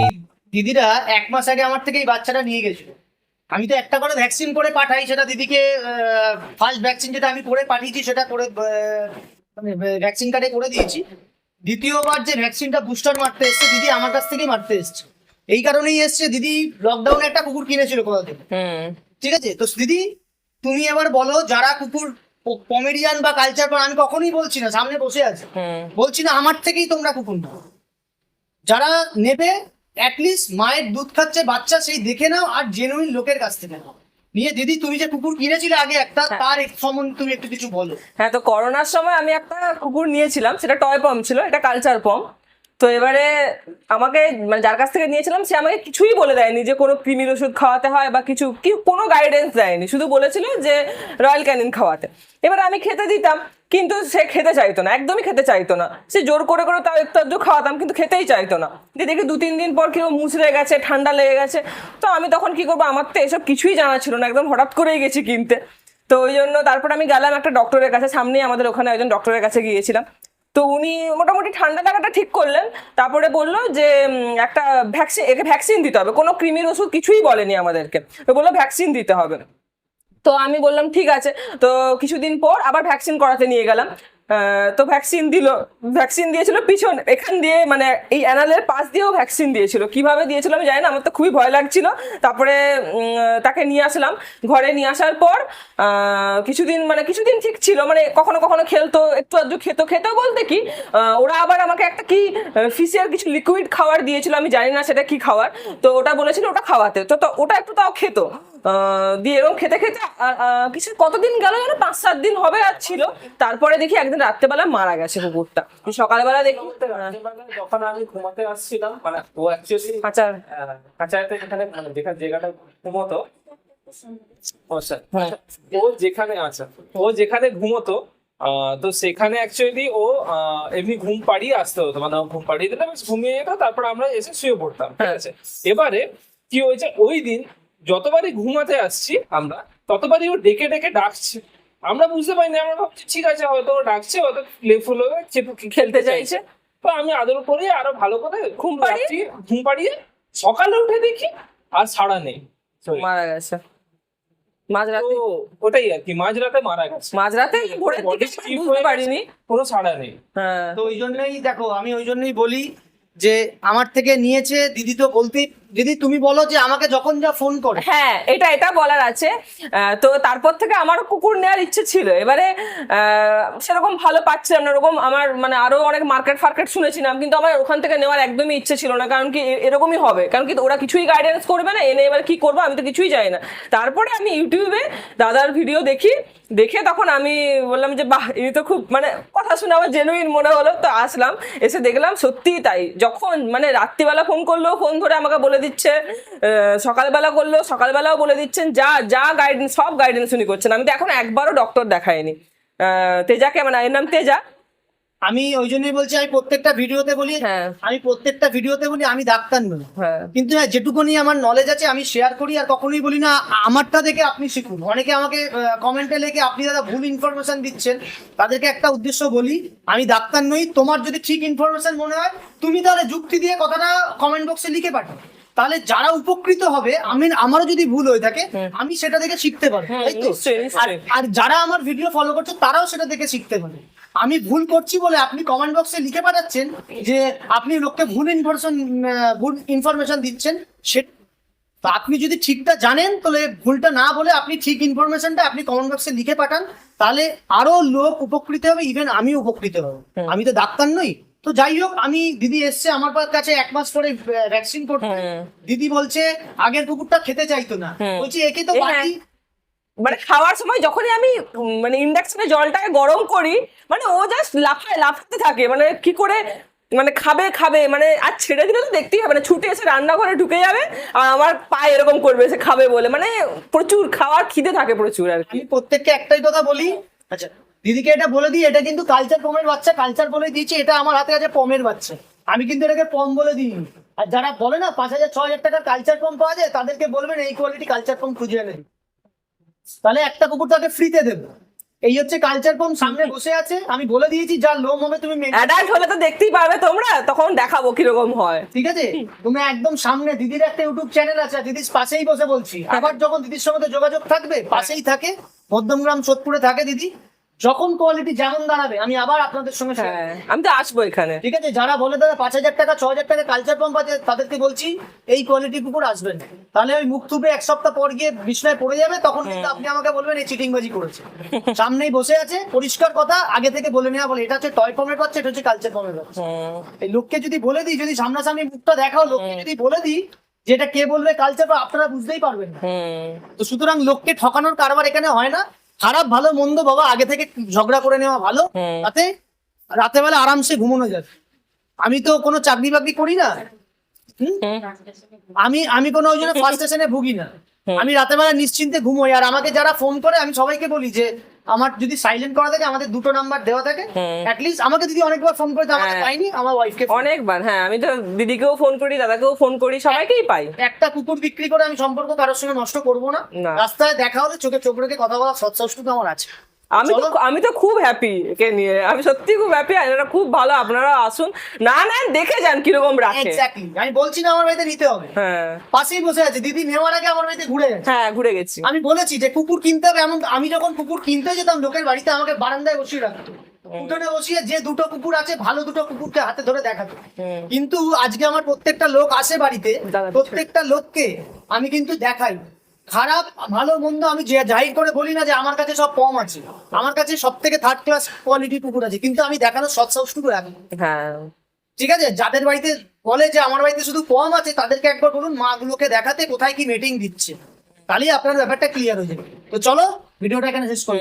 এই দিদিরা এক মাস আগে আমার থেকে এই বাচ্চাটা নিয়ে গেছিল। আমি তো একটা করে ভ্যাকসিন করে পাঠাই সেটা দিদিকে ফার্স্ট ভ্যাকসিন যেটা আমি করে পাঠিয়েছি সেটা করে মানে ভ্যাকসিন কার্ডে করে দিয়েছি। দ্বিতীয়বার যে ভ্যাকসিনটা বুস্টার মারতে এসছে দিদি আমার কাছ থেকেই মারতে এসছে। এই কারণেই এসছে দিদি লকডাউনে একটা কুকুর কিনেছিল কোথা থেকে ঠিক আছে? তো দিদি তুমি এবার বলো যারা কুকুর কমেডিয়ান বা কালচার পর আমি কখনোই বলছি না সামনে বসে আছে। বলছি না আমার থেকেই তোমরা কুকুর নাও। যারা নেবে অ্যাটলিস্ট মায়ের দুধ খাচ্ছে বাচ্চা সেই দেখে নাও আর জেনুইন লোকের কাছ থেকে নাও। নিয়ে দিদি তুমি যে কুকুর কিনেছিলে আগে একটা তার সম্বন্ধে তুমি একটু কিছু বলো। হ্যাঁ তো করোনার সময় আমি একটা কুকুর নিয়েছিলাম সেটা টয় পম্প ছিল এটা কালচার পম তো এবারে আমাকে মানে যার কাছ থেকে নিয়েছিলাম, সে আমাকে কিছুই বলে দেয়নি যে কোনো কৃমির ওষুধ খাওয়াতে হয় বা কিছু, কি কোনো গাইডেন্স দেয়নি। শুধু বলেছিল যে রয়্যাল ক্যানিন খাওয়াতে। এবার আমি খেতে দিতাম, কিন্তু সে খেতে চাইতো না, একদমই খেতে চাইতো না। সে জোর করে করে তাও একটু আধটু খাওয়াতাম, কিন্তু খেতেই চাইতো না। দিয়ে দেখি দু, তিন দিন পর কেউ মুচড়ে গেছে, ঠান্ডা লেগে গেছে, তো আমি তখন কি করব? আমার তো এসব কিছুই জানা ছিল না, একদম হঠাৎ করেই গেছি কিনতে। তো ওই জন্য তারপর আমি গেলাম একটা ডক্টরের কাছে, সামনেই আমাদের ওখানে একজন ডক্টরের কাছে গিয়েছিলাম। তো উনি মোটামুটি ঠান্ডা লাগাটা ঠিক করলেন। তারপরে বলল যে একটা ভ্যাকসিন একে ভ্যাকসিন দিতে হবে। কোনো কৃমির ওষুধ কিছুই বলেনি আমাদেরকে। তো বলল ভ্যাকসিন দিতে হবে। তো আমি বললাম, ঠিক আছে। তো কিছুদিন পর আবার ভ্যাকসিন করাতে নিয়ে গেলাম। তো ভ্যাকসিন দিল ভ্যাকসিন দিয়েছিল পিছন, এখান দিয়ে মানে এই অ্যানালের পাশ দিয়েও ভ্যাকসিন দিয়েছিল। কীভাবে দিয়েছিল আমি জানি না, আমার তো খুবই ভয় লাগছিল। তারপরে তাকে নিয়ে আসলাম। ঘরে নিয়ে আসার পর কিছুদিন মানে কিছুদিন ঠিক ছিল মানে কখনো কখনো খেলতো, একটু আধটু খেতো। খেতো বলতে কি ওরা আবার আমাকে একটা কি ফিসিয়ার কিছু লিকুইড খাবার দিয়েছিল, আমি জানি না সেটা কি খাওয়ার। তো ওটা বলেছিল ওটা খাওয়াতে। তো ওটা একটু তাও খেত। দিয়ে এরকম খেতে খেতে কিছু কতদিন গেল যেন? পাঁচ সাত দিন হবে আর ছিল। তারপরে দেখি একদিন রাত্রেবেলা মারা গেছে কুকুরটা। সকালবেলা দেখি। রাত্রিবেলায় যখন আমি ঘুমাতে আসছিলাম মানে ও অ্যাকচুয়ালি আচ্ছা কাঁচাতে যেখানে মানে যেখানে জায়গাটা ঘুমতো ও হ্যাঁ। ও যেখানে আচ্ছা ও যেখানে ঘুমতো আহ, তো সেখানে অ্যাকচুয়ালি ও এমনি ঘুম পাড়িয়ে আসতে হতো। মানে ঘুম পাড়িয়ে দিলে ঘুমিয়ে যেত তারপর আমরা এসে শুয়ে পড়তাম ঠিক হ্যাঁ। আছে? এবারে কি হয়েছে? ওই দিন যতবারই ঘুমাতে আসছি আমরা ততবারই ও ডেকে ডেকে ডাকছে। আমরা বুঝতে পারিনি আমরা ভাবছি ঠিক আছে হয়তো ও ডাকছে হয়তো প্লেফুল হয়ে চেপে- খেলতে চাইছে। তো আমি আদর করে আরও ভালো করে ঘুম পাড়িয়ে? ঘুম পাড়িয়ে সকালে উঠে দেখি আর সাড়া নেই। মারা গেছে। মাঝরাতে? ওটাই আর কি মাঝরাতে মারা গেছে। মাঝরাতে? বুঝতে পারিনি। কোনো সাড়া নেই। হ্যাঁ। তো ওই জন্যই দেখো আমি ওই জন্যই বলি যে আমার থেকে নিয়েছে দিদি তো বলতেই দিদি, তুমি বলো যে আমাকে যখন যা ফোন করে। হ্যাঁ এটা এটা বলার আছে। তো তারপর থেকে আমারও কুকুর নেওয়ার ইচ্ছে ছিল। এবারে সেরকম ভালো পাচ্ছিলাম না এরকম আমার মানে আরও অনেক মার্কেট ফার্কেট শুনেছিলাম, কিন্তু আমার ওখান থেকে নেওয়ার একদমই ইচ্ছে ছিল না, কারণ কি এরকমই হবে। কারণ কি ওরা কিছুই গাইডেন্স করবে না, এনে এবার কি করব আমি তো কিছুই জানি না। তারপরে আমি ইউটিউবে দাদার ভিডিও দেখি, দেখে তখন আমি বললাম যে, বাহ, ইনি তো খুব মানে কথা শুনে আমার জেনুইন মনে হলো। তো আসলাম, এসে দেখলাম সত্যিই তাই। যখন মানে রাত্রিবেলা ফোন করলেও ফোন ধরে আমাকে বলে দিচ্ছে সকালবেলা করলেও সকালবেলাও বলে দিচ্ছেন যা যা গাইডেন্স সব গাইডেন্স উনি করছেন। আমি তো এখন একবারও ডক্টর দেখাইনি। আহ, তেজাকে মানে এর নাম তেজা? আমি ওই জন্যই বলছি আমি প্রত্যেকটা ভিডিওতে বলি হ্যাঁ। আমি প্রত্যেকটা ভিডিওতে বলি আমি ডাক্তার নই। হ্যাঁ। কিন্তু হ্যাঁ যেটুকুনি আমার নলেজ আছে আমি শেয়ার করি আর কখনোই বলি না আমারটা দেখে আপনি শিখুন। অনেকে আমাকে কমেন্টে লেগে আপনি দাদা ভুল ইনফরমেশন দিচ্ছেন। তাদেরকে একটা উদ্দেশ্য বলি আমি ডাক্তার নই তোমার যদি ঠিক ইনফরমেশন মনে হয় তুমি তাহলে যুক্তি দিয়ে কথাটা কমেন্ট বক্সে লিখে পাঠাও। তাহলে যারা উপকৃত হবে আমি আমারও যদি ভুল হয়ে থাকে আমি সেটা দেখে শিখতে পারব হুম, তাই তো। আর- যারা আমার ভিডিও ফলো করছে তারাও সেটা দেখে শিখতে পারে আমি ভুল করছি বলে আপনি কমেন্ট বক্সে লিখে পাঠাচ্ছেন যে আপনি লোককে ভুল ইনফরমেশন ভুল ইনফরমেশন দিচ্ছেন সে তো আপনি যদি ঠিকটা জানেন তাহলে ভুলটা না বলে আপনি ঠিক ইনফরমেশনটা আপনি কমেন্ট বক্সে লিখে পাঠান তাহলে আরও লোক উপকৃত হবে ইভেন আমি উপকৃত হব। আমি তো ডাক্তার নই। তো যাই হোক আমি দিদি এসছে আমার কাছে এক মাস পরে ভ্যাকসিন করতে দিদি বলছে আগের কুকুরটা খেতে চাইতো না। বলছি একে তো। বাড়ি মানে খাওয়ার সময় যখনই আমি মানে ইন্ডাকশনে জলটাকে গরম করি মানে ও জাস্ট লাফায় লাফাতে থাকে। মানে কি করে মানে খাবে খাবে। মানে আর ছেড়ে দিলে তো দেখতেই হবে মানে ছুটে এসে রান্নাঘরে ঢুকে যাবে আর আমার পায়ে এরকম করবে সে খাবে বলে। মানে প্রচুর খাওয়ার খিদে থাকে প্রচুর আর কি। প্রত্যেককে একটাই কথা বলি আচ্ছা দিদিকে এটা বলে দিই এটা কিন্তু কালচার পমের বাচ্চা কালচার বলে দিয়েছি এটা আমার হাতে আছে পমের বাচ্চা। আমি কিন্তু এটাকে পম বলে দিই আর যারা বলে না পাঁচ হাজার ছ হাজার টাকার কালচার পম পাওয়া যায় তাদেরকে বলবেন এই কোয়ালিটি কালচার পম খুঁজে এনে তাহলে একটা কুকুর তাকে ফ্রিতে দেবো। এই হচ্ছে কালচার ফর্ম সামনে বসে আছে আমি বলে দিয়েছি যার লোম হবে তুমি অ্যাডাল্ট হলে তো দেখতেই পারবে তোমরা তখন দেখাবো কীরকম হয়। ঠিক আছে? তুমি একদম সামনে দিদির একটা ইউটিউব চ্যানেল আছে দিদির পাশেই বসে বলছি। আবার যখন দিদির সঙ্গে যোগাযোগ থাকবে পাশেই থাকে মধ্যমগ্রাম সোদপুরে থাকে দিদি। যখন কোয়ালিটি যেমন দাঁড়াবে আমি আবার আপনাদের সঙ্গে হ্যাঁ। আমি তো আসব এখানে। ঠিক আছে যারা বলে দাদা পাঁচ হাজার টাকা ছ হাজার টাকা কালচার পাম্প আছে তাদেরকে বলছি এই কোয়ালিটি কুকুর আসবেন তাহলে ওই মুখ থুপে এক সপ্তাহ পর গিয়ে বিছনায় পড়ে যাবে তখন কিন্তু আপনি আমাকে বলবেন এই চিটিংবাজি করেছে। সামনেই বসে আছে পরিষ্কার কথা আগে থেকে বলে নেওয়া বলে এটা হচ্ছে টয় ফর্মের বাচ্চা এটা হচ্ছে কালচার ফর্মের বাচ্চা। এই লোককে যদি বলে দিই যদি সামনাসামনি মুখটা দেখাও লোককে যদি বলে দিই যেটা কে বলবে কালচার আপনারা বুঝতেই পারবেন না। তো সুতরাং লোককে ঠকানোর কারবার এখানে হয় না খারাপ ভালো মন্দ বাবা আগে থেকে ঝগড়া করে নেওয়া ভালো। তাতে রাতে বেলা আরামসে ঘুমানো যাবে আমি তো কোনো চাকরি বাকরি করি না। আমি আমি কোনো ওই জন্য ফার্স্ট স্টেশনে ভুগি না আমি রাতে বেলা নিশ্চিন্তে ঘুমোই আর আমাকে যারা ফোন করে আমি সবাইকে বলি যে আমার যদি সাইলেন্ট করা থাকে আমাদের দুটো নাম্বার দেওয়া থাকে। অ্যাটলিস্ট আমাকে দিদি অনেকবার ফোন করে আমাকে হ্যাঁ। পাইনি আমার ওয়াইফকে অনেকবার হ্যাঁ আমি তো দিদিকেও ফোন করি দাদাকেও ফোন করি সবাইকেই পাই একটা কুকুর বিক্রি করে আমি সম্পর্ক কারোর সঙ্গে নষ্ট করব না। রাস্তায় দেখা হলে চোখে চোখ রেখে কথা বলা সৎসাহসটুকু আমার আছে আমি তো আমি তো খুব হ্যাপি একে নিয়ে। আমি সত্যি খুব হ্যাপি এটা খুব ভালো। আপনারা আসুন। না নেন দেখে যান কীরকম রাখে। এক্স্যাক্টলি আমি বলছি না আমার বাড়িতে নিতে হবে। হ্যাঁ। পাশেই বসে আছে। দিদি নেওয়ার আগে আমার বাড়িতে ঘুরে গেছে। হ্যাঁ ঘুরে গেছি। আমি বলেছি যে কুকুর কিনতে হবে। এমন আমি যখন কুকুর কিনতে যেতাম লোকের বাড়িতে আমাকে বারান্দায় বসিয়ে রাখতো। উঠোনে বসিয়ে যে দুটো কুকুর আছে ভালো দুটো কুকুরকে হাতে ধরে দেখাতো। কিন্তু আজকে আমার প্রত্যেকটা লোক আসে বাড়িতে। প্রত্যেকটা লোককে আমি কিন্তু দেখাই। খারাপ ভালো মন্দ আমি যে জাহির করে বলি না যে আমার কাছে সব কম আছে। আমার কাছে সব থেকে থার্ড ক্লাস কোয়ালিটি কুকুর আছে। কিন্তু আমি দেখানোর সৎসাহসটুকু রাখি হ্যাঁ। ঠিক আছে? যাদের বাড়িতে বলে যে আমার বাড়িতে শুধু কম আছে তাদেরকে একবার বলুন মা গুলোকে দেখাতে কোথায় কি মিটিং দিচ্ছে। তাহলেই আপনার ব্যাপারটা ক্লিয়ার হয়ে যাবে। তো চলো ভিডিওটা এখানে শেষ করি।